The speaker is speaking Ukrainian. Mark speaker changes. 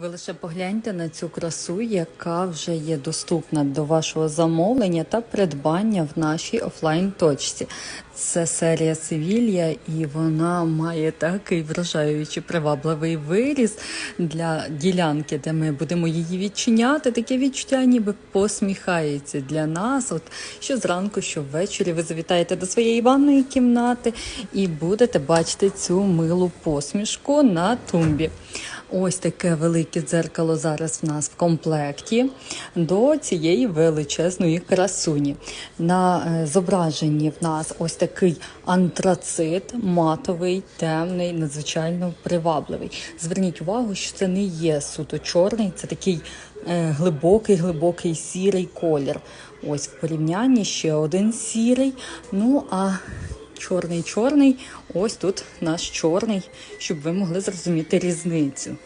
Speaker 1: Ви лише погляньте на цю красу, яка вже є доступна до вашого замовлення та придбання в нашій офлайн-точці. Це серія Севілья, і вона має такий вражаючий привабливий виріс для ділянки, де ми будемо її відчиняти. Таке відчуття, ніби посміхається для нас. От що зранку, що ввечері ви завітаєте до своєї ванної кімнати і будете бачити цю милу посмішку на тумбі. Ось таке велике дзеркало зараз в нас в комплекті до цієї величезної красуні. На е, зображенні в нас ось такий антрацит, матовий, темний, надзвичайно привабливий. Зверніть увагу, що це не є суто чорний, це такий е, глибокий, глибокий сірий колір. Ось в порівнянні ще один сірий. Ну а чорний чорний. Ось тут наш чорний, щоб ви могли зрозуміти різницю.